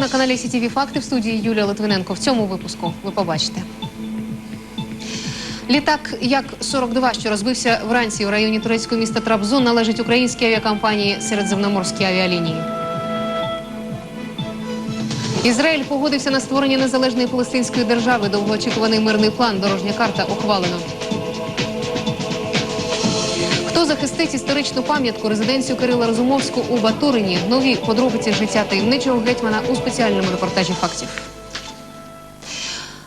На каналі СІТІВІ Факти в студії Юлія Литвиненко. В цьому випуску ви побачите. Літак Як-42, що розбився вранці в районі турецького міста Трабзон, належить українській авіакомпанії Середземноморські авіалінії. Ізраїль погодився на створення незалежної палестинської держави. Довгоочікуваний мирний план, дорожня карта ухвалено. Захистить історичну пам'ятку резиденцію Кирила Розумовського у Батурині? Нові подробиці життя таємничого гетьмана у спеціальному репортажі фактів.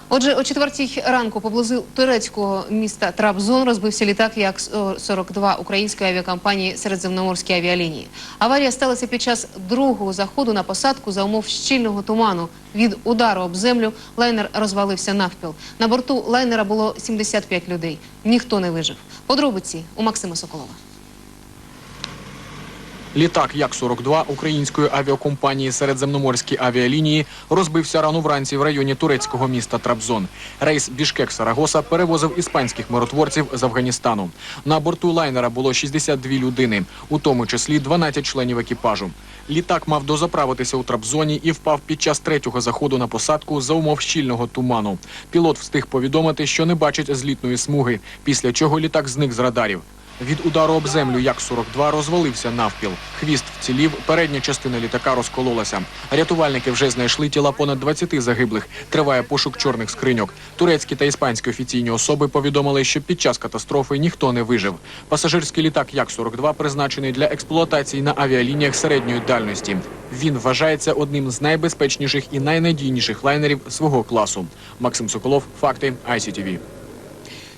Отже, о четвертій ранку поблизу турецького міста Трабзон розбився літак Як-42 української авіакомпанії Середземноморські авіалінії. Аварія сталася під час другого заходу на посадку за умов щільного туману. Від удару об землю лайнер розвалився навпіл. На борту лайнера було 75 людей. Ніхто не вижив. Подробиці у Максима Соколова. Літак Як-42 української авіакомпанії Середземноморські авіалінії розбився рано вранці в районі турецького міста Трабзон. Рейс Бішкек-Сарагоса перевозив іспанських миротворців з Афганістану. На борту лайнера було 62 людини, у тому числі 12 членів екіпажу. Літак мав дозаправитися у Трабзоні і впав під час третього заходу на посадку за умов щільного туману. Пілот встиг повідомити, що не бачить злітної смуги, після чого літак зник з радарів. Від удару об землю Як-42 розвалився навпіл. Хвіст вцілів, передня частина літака розкололася. Рятувальники вже знайшли тіла понад 20 загиблих. Триває пошук чорних скриньок. Турецькі та іспанські офіційні особи повідомили, що під час катастрофи ніхто не вижив. Пасажирський літак Як-42 призначений для експлуатації на авіалініях середньої дальності. Він вважається одним з найбезпечніших і найнадійніших лайнерів свого класу. Максим Соколов, факти ICTV.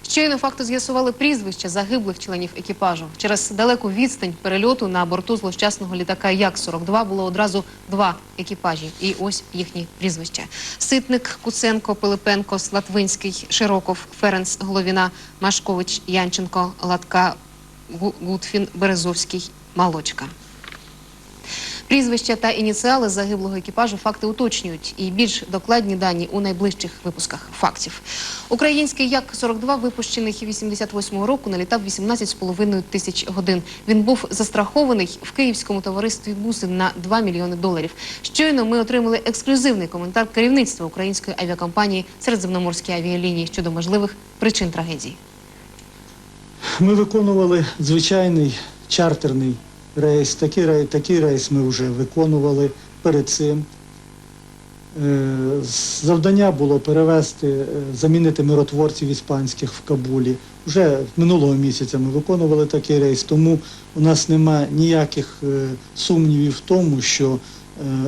Щойно факту з'ясували прізвища загиблих членів екіпажу. Через далеку відстань перельоту на борту злощасного літака Як-42 було одразу два екіпажі. І ось їхні прізвища. Ситник, Куценко, Пилипенко, Слатвинський, Широков, Ференц, Головіна, Машкович, Янченко, Латка, Гутфін, Березовський, Малочка. Прізвища та ініціали загиблого екіпажу факти уточнюють і більш докладні дані у найближчих випусках фактів. Український Як-42 випущений 88-го року налітав 18,5 тисяч годин. Він був застрахований в київському товаристві Бусин на 2 мільйони доларів. Щойно ми отримали ексклюзивний коментар керівництва української авіакомпанії Середземноморські авіалінії щодо можливих причин трагедії. Ми виконували звичайний чартерний рейс. Такий рейс, такий рейс ми вже виконували перед цим. Е, Завдання було перевести, е, замінити миротворців іспанських в Кабулі. Вже минулого місяця ми виконували такий рейс, тому у нас немає ніяких е, сумнівів в тому, що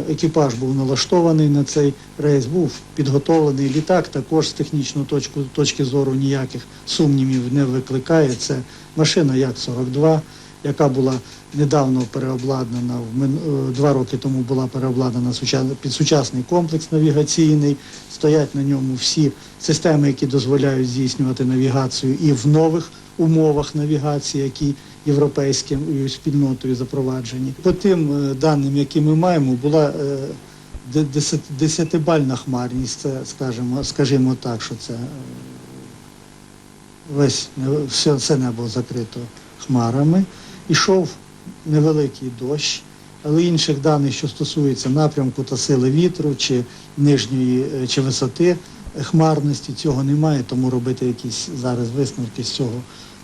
екіпаж був налаштований на цей рейс, був підготовлений літак, також з технічної точки, точки зору ніяких сумнівів не викликає. Це машина Як-42, яка була недавно переобладнана, е, два роки тому була переобладнана під сучасний комплекс навігаційний. Стоять на ньому всі системи, які дозволяють здійснювати навігацію і в нових умовах навігації, які європейською спільнотою запроваджені. По тим е, даним, які ми маємо, була е, де- десят- десятибальна хмарність, це скажімо, скажімо так, що це е, весь все, все небо закрито хмарами. Ішов невеликий дощ, але інших даних, що стосуються напрямку та сили вітру чи нижньої е, чи висоти хмарності, цього немає, тому робити якісь зараз висновки з цього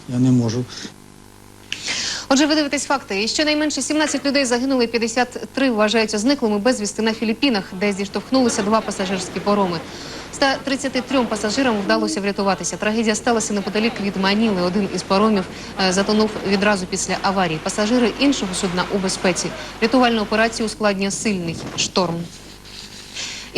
я не можу. Отже, ви дивитесь факти. Щонайменше 17 людей загинули, 53 вважаються зниклими безвісти на Філіппінах, де зіштовхнулися два пасажирські пароми. 133 пасажирам вдалося врятуватися. Трагедія сталася неподалік від Маніли. Один із паромів е, затонув відразу після аварії. Пасажири іншого судна у безпеці. Рятувальну операцію ускладнює сильний шторм.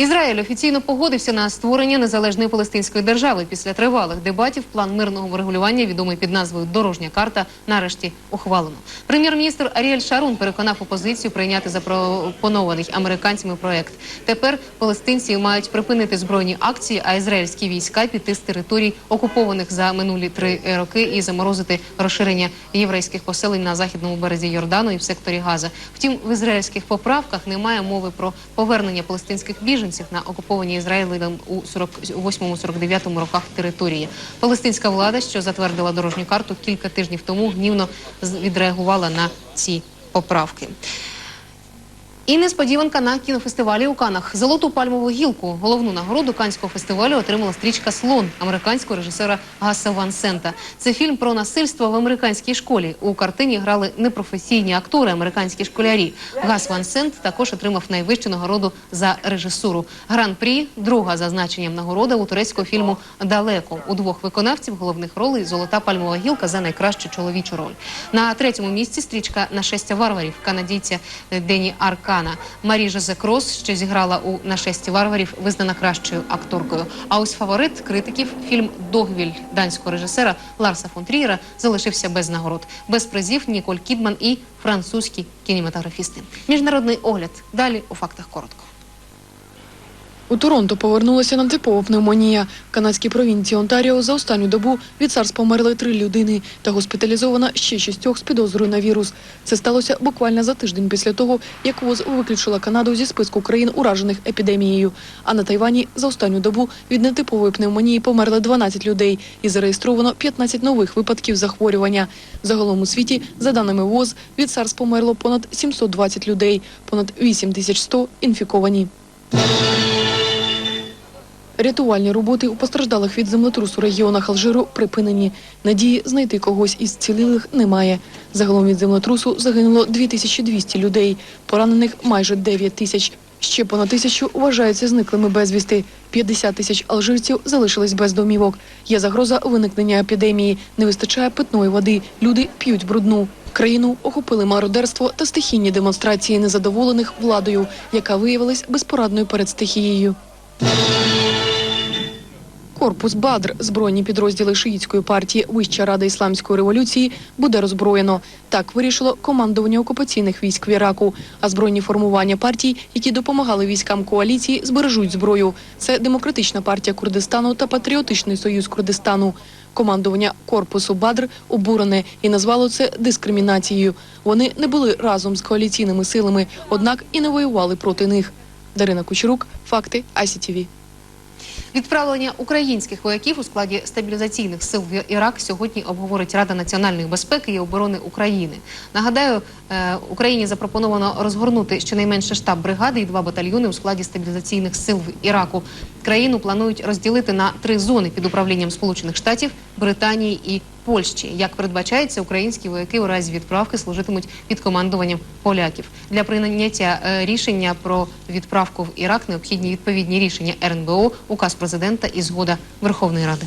Ізраїль офіційно погодився на створення незалежної палестинської держави. Після тривалих дебатів план мирного врегулювання, відомий під назвою Дорожня карта, нарешті ухвалено. Прем'єр-міністр Аріель Шарун переконав опозицію прийняти запропонований американцями проект. Тепер палестинці мають припинити збройні акції, а ізраїльські війська піти з територій, окупованих за минулі три роки, і заморозити розширення єврейських поселень на західному березі Йордану і в секторі Газа. Втім, в ізраїльських поправках немає мови про повернення палестинських біженців на окуповані Ізраїлем у 48-49 роках території. Палестинська влада, що затвердила дорожню карту кілька тижнів тому, гнівно відреагувала на ці поправки. І несподіванка на кінофестивалі у Канах. Золоту пальмову гілку, головну нагороду канського фестивалю отримала стрічка Слон американського режисера Гаса Ван Сента. Це фільм про насильство в американській школі. У картині грали непрофесійні актори, американські школярі. Гас Ван Сент також отримав найвищу нагороду за режисуру. Гран-прі друга за значенням нагорода у турецького фільму Далеко. У двох виконавців головних ролей Золота пальмова гілка за найкращу чоловічу роль. На третьому місці стрічка Нашестя варварів канадійця Дені Аркана. Марі Жозе Крос, що зіграла у Нашесті варварів, визнана кращою акторкою. А ось фаворит критиків фільм Догвіль данського режисера Ларса фон Трієра залишився без нагород, без призів Ніколь Кідман і французькі кінематографісти. Міжнародний огляд. Далі у фактах коротко. У Торонто повернулася надтипова пневмонія. В канадській провінції Онтаріо за останню добу від SARS померли три людини та госпіталізовано ще шістьох з підозрою на вірус. Це сталося буквально за тиждень після того, як ВОЗ виключила Канаду зі списку країн, уражених епідемією. А на Тайвані за останню добу від нетипової пневмонії померли 12 людей і зареєстровано 15 нових випадків захворювання. Загалом у світі, за даними ВОЗ, від SARS померло понад 720 людей, понад 8100 інфіковані. Рятувальні роботи у постраждалих від землетрусу регіонах Алжиру припинені. Надії знайти когось із цілілих немає. Загалом від землетрусу загинуло 2200 людей, поранених майже 9 тисяч. Ще понад тисячу вважаються зниклими безвісти. 50 тисяч алжирців залишились без домівок. Є загроза виникнення епідемії. Не вистачає питної води. Люди п'ють брудну. Країну охопили мародерство та стихійні демонстрації незадоволених владою, яка виявилась безпорадною перед стихією. Корпус Бадр, збройні підрозділи шиїцької партії Вища Рада Ісламської революції, буде роззброєно. Так вирішило командування окупаційних військ в Іраку. А збройні формування партій, які допомагали військам коаліції, збережуть зброю. Це демократична партія Курдистану та Патріотичний союз Курдистану. Командування корпусу Бадр обурене і назвало це дискримінацією. Вони не були разом з коаліційними силами, однак і не воювали проти них. Дарина Кучерук, факти ICTV. Відправлення українських вояків у складі стабілізаційних сил в Ірак сьогодні обговорить Рада національної безпеки і оборони України. Нагадаю, е, Україні запропоновано розгорнути щонайменше штаб бригади і два батальйони у складі стабілізаційних сил в Іраку. Країну планують розділити на три зони під управлінням Сполучених Штатів, Британії і Польщі. Як передбачається, українські вояки у разі відправки служитимуть під командуванням поляків. Для прийняття е, рішення про відправку в Ірак необхідні відповідні рішення РНБО, указ президента і згода Верховної Ради.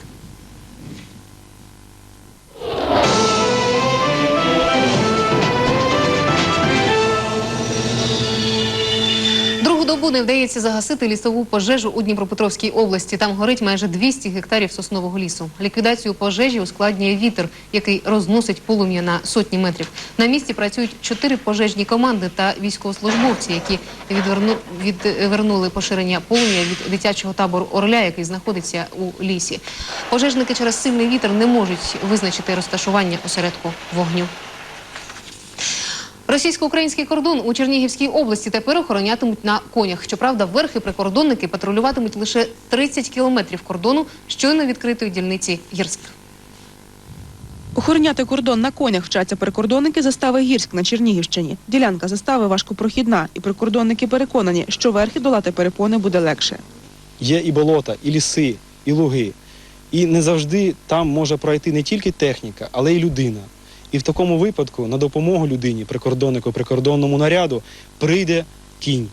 Добу не вдається загасити лісову пожежу у Дніпропетровській області. Там горить майже 200 гектарів соснового лісу. Ліквідацію пожежі ускладнює вітер, який розносить полум'я на сотні метрів. На місці працюють чотири пожежні команди та військовослужбовці, які відверну, відвернули поширення полум'я від дитячого табору Орля, який знаходиться у лісі. Пожежники через сильний вітер не можуть визначити розташування осередку вогню. Російсько-український кордон у Чернігівській області тепер охоронятимуть на конях. Щоправда, верхи прикордонники патрулюватимуть лише 30 кілометрів кордону щойно відкритої дільниці Гірськ. Охороняти кордон на конях вчаться прикордонники застави Гірськ на Чернігівщині. Ділянка застави важкопрохідна, і прикордонники переконані, що верхи долати перепони буде легше. є і болота, і ліси, і луги. І не завжди там може пройти не тільки техніка, але й людина. І в такому випадку на допомогу людині, прикордоннику, прикордонному наряду прийде кінь.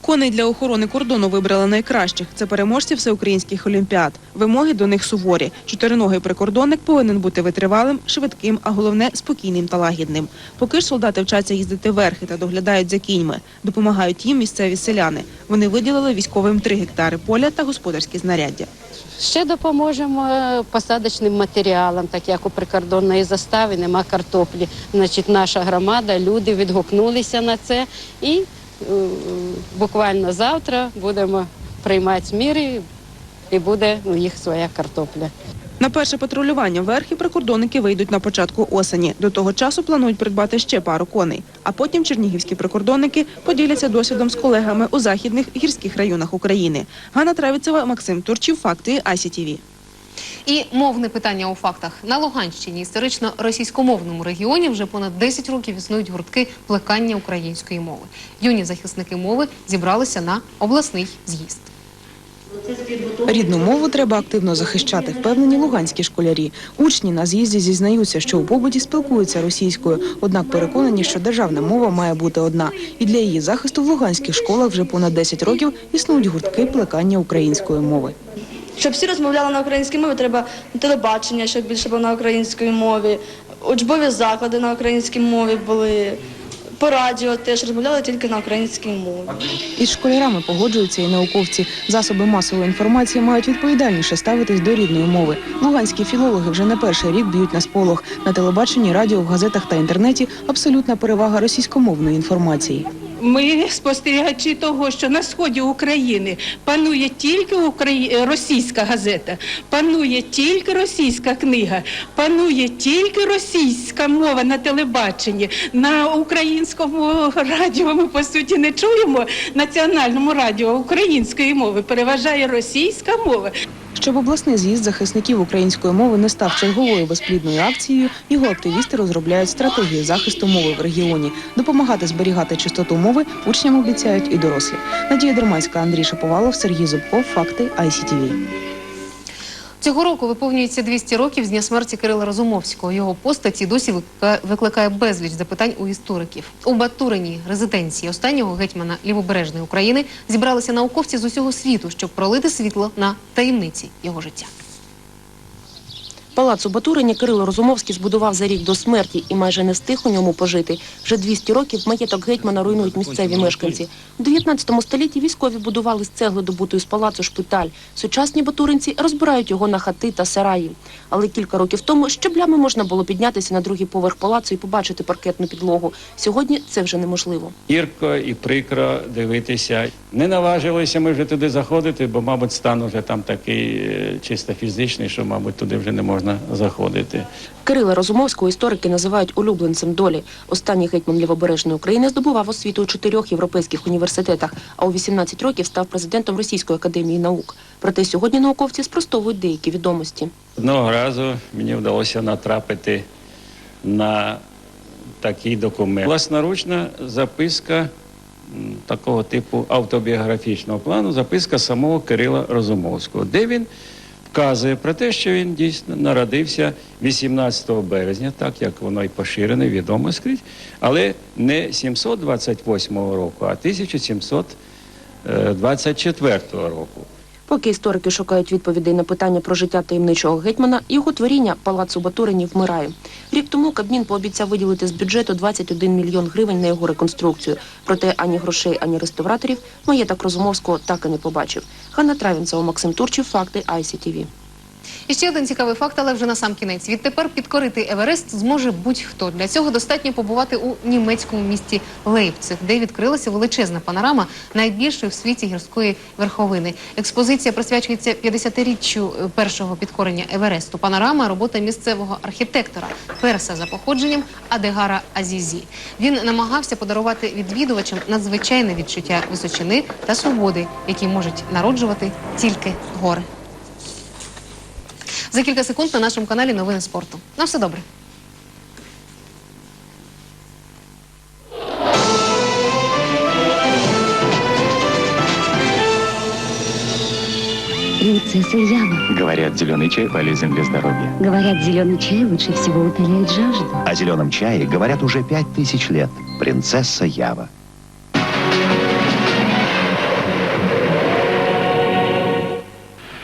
Коней для охорони кордону вибрали найкращих. Це переможці всеукраїнських олімпіад. Вимоги до них суворі. Чотириногий прикордонник повинен бути витривалим, швидким, а головне спокійним та лагідним. Поки ж солдати вчаться їздити верхи та доглядають за кіньми. Допомагають їм місцеві селяни. Вони виділили військовим три гектари поля та господарські знаряддя. Ще допоможемо е, посадочним матеріалам, так як у прикордонної застави нема картоплі. Значить, наша громада, люди відгукнулися на це і е, буквально завтра будемо приймати міри і буде у їх своя картопля. На перше патрулювання верхи прикордонники вийдуть на початку осені. До того часу планують придбати ще пару коней. А потім чернігівські прикордонники поділяться досвідом з колегами у західних гірських районах України. Ганна Травіцева, Максим Турчів, факти ICTV. І мовне питання у фактах на Луганщині, історично російськомовному регіоні, вже понад 10 років існують гуртки плекання української мови. Юні захисники мови зібралися на обласний з'їзд. Рідну мову треба активно захищати, впевнені луганські школярі. Учні на з'їзді зізнаються, що у побуті спілкуються російською, однак переконані, що державна мова має бути одна. І для її захисту в луганських школах вже понад 10 років існують гуртки плекання української мови. Щоб всі розмовляли на українській мові, треба телебачення, щоб більше було на українській мові, учбові заклади на українській мові були, по радіо теж розмовляли тільки на українській мові. Із школярами погоджуються і науковці. Засоби масової інформації мають відповідальніше ставитись до рідної мови. Луганські філологи вже не перший рік б'ють на сполох. На телебаченні, радіо, в газетах та інтернеті абсолютна перевага російськомовної інформації. Ми спостерігачі того, що на сході України панує тільки Украї... російська газета, панує тільки російська книга, панує тільки російська мова на телебаченні. На українському радіо ми по суті не чуємо національному радіо української мови. Переважає російська мова. Щоб обласний з'їзд захисників української мови не став черговою безплідною акцією, його активісти розробляють стратегію захисту мови в регіоні. Допомагати зберігати чистоту мови учням обіцяють і дорослі. Надія Дерманська, Андрій Шаповалов, Сергій Зубков. Факти ICTV. Цього року виповнюється 200 років з дня смерті Кирила Розумовського. Його постаті досі викликає- безліч запитань у істориків. У Батурині, резиденції останнього гетьмана лівобережної України, зібралися науковці з усього світу, щоб пролити світло на таємниці його життя. Палац у Батурині Кирило Розумовський збудував за рік до смерті і майже не встиг у ньому пожити. Вже 200 років маєток гетьмана руйнують місцеві мешканці. У 19 столітті військові будували з цегли добутої з палацу шпиталь. Сучасні батуринці розбирають його на хати та сараї. Але кілька років тому щеблями можна було піднятися на другий поверх палацу і побачити паркетну підлогу. Сьогодні це вже неможливо. Гірко і прикро дивитися. Не наважилися ми вже туди заходити, бо, мабуть, стан вже там такий е, чисто фізичний, що, мабуть, туди вже не можна заходити. Кирила Розумовського історики називають улюбленцем долі. Останній гетьман лівобережної України здобував освіту у чотирьох європейських університетах, а у 18 років став президентом Російської академії наук. Проте сьогодні науковці спростовують деякі відомості. Одного разу мені вдалося натрапити на такий документ. Власноручна записка такого типу автобіографічного плану, записка самого Кирила Розумовського, де він вказує про те, що він дійсно народився 18 березня, так як воно і поширене, відомо скрізь, але не 728 року, а 1724 року. Поки історики шукають відповідей на питання про життя таємничого гетьмана, його творіння палацу Батурині вмирає. Рік тому Кабмін пообіцяв виділити з бюджету 21 мільйон гривень на його реконструкцію. Проте ані грошей, ані реставраторів маєток Розумовського так і не побачив. Ганна Травінцева, Максим Турчів, факти ICTV. І ще один цікавий факт, але вже на сам кінець. Відтепер підкорити Еверест зможе будь-хто. Для цього достатньо побувати у німецькому місті Лейпциг, де відкрилася величезна панорама найбільшої в світі гірської верховини. Експозиція присвячується 50-річчю першого підкорення Евересту. Панорама робота місцевого архітектора, перса за походженням Адегара Азізі. Він намагався подарувати відвідувачам надзвичайне відчуття височини та свободи, які можуть народжувати тільки гори. За кілька секунд на нашому каналі новини спорту. На все добре. Принцесса Ява. Говорят, зеленый чай полезен для здоровья. Говорят, зеленый чай лучше всего утоляет жажду. О зеленом чае говорят уже пять тысяч лет. Принцесса Ява.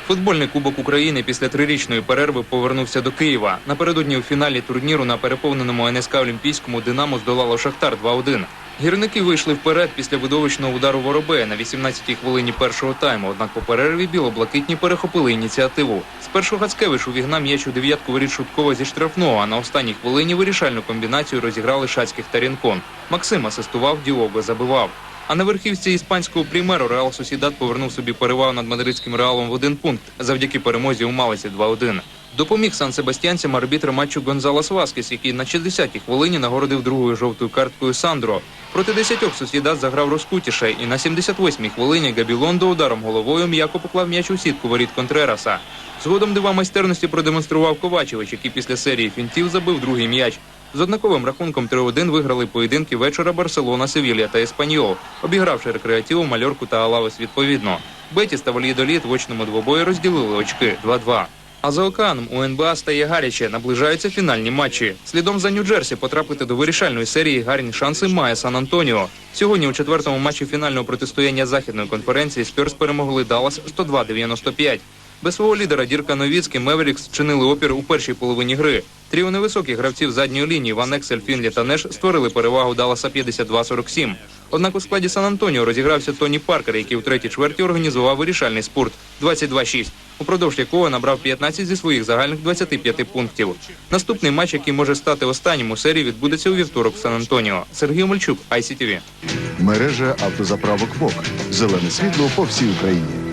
Футбольний кубок України після трирічної перерви повернувся до Києва. Напередодні у фіналі турніру на переповненому НСК Олімпійському Динамо здолало Шахтар 2-1. Гірники вийшли вперед після видовищного удару Воробея на 18-й хвилині першого тайму. Однак по перерві білоблакитні перехопили ініціативу. Спершу Гацкевич увігнав м'яч у дев'ятку воріт Шуткова зі штрафного, а на останній хвилині вирішальну комбінацію розіграли Шацьких та Рінкон. Максим асистував, Діого забивав. А на верхівці іспанського примеру Реал Сосідат повернув собі перевагу над мадридським реалом в один пункт завдяки перемозі у Малиці 2-1. Допоміг сан-себастьянцям арбітр матчу Гонзалес Васкес, який на 60-й хвилині нагородив другою жовтою карткою Сандро. Проти десятьох сусідат заграв розкутіше, і на 78-й хвилині Габілондо ударом головою м'яко поклав м'яч у сітку воріт Контрераса. Згодом дива майстерності продемонстрував Ковачевич, який після серії фінтів забив другий м'яч. З однаковим рахунком 3-1 виграли поєдинки вечора Барселона, Севілья та Еспаньол, обігравши рекреативу, Мальорку та Алавес відповідно. Бетіс та Вальєдоліт в очному двобої розділили очки 2-2. А за океаном у НБА стає гаряче, наближаються фінальні матчі. Слідом за Нью-Джерсі потрапити до вирішальної серії гарні шанси має Сан-Антоніо. Сьогодні у четвертому матчі фінального протистояння західної конференції Спірс перемогли Даллас 102-95. Без свого лідера Дірка Новіцький Меверікс чинили опір у першій половині гри. Тріо невисоких гравців задньої лінії Ван Ексель, Фінлі та Неш створили перевагу Далласа 52-47. Однак у складі Сан-Антоніо розігрався Тоні Паркер, який у третій чверті організував вирішальний спорт 22-6, упродовж якого набрав 15 зі своїх загальних 25 пунктів. Наступний матч, який може стати останнім у серії, відбудеться у вівторок в Сан-Антоніо. Сергій Мальчук, ICTV. Мережа автозаправок ВОК. Зелене світло по всій Україні.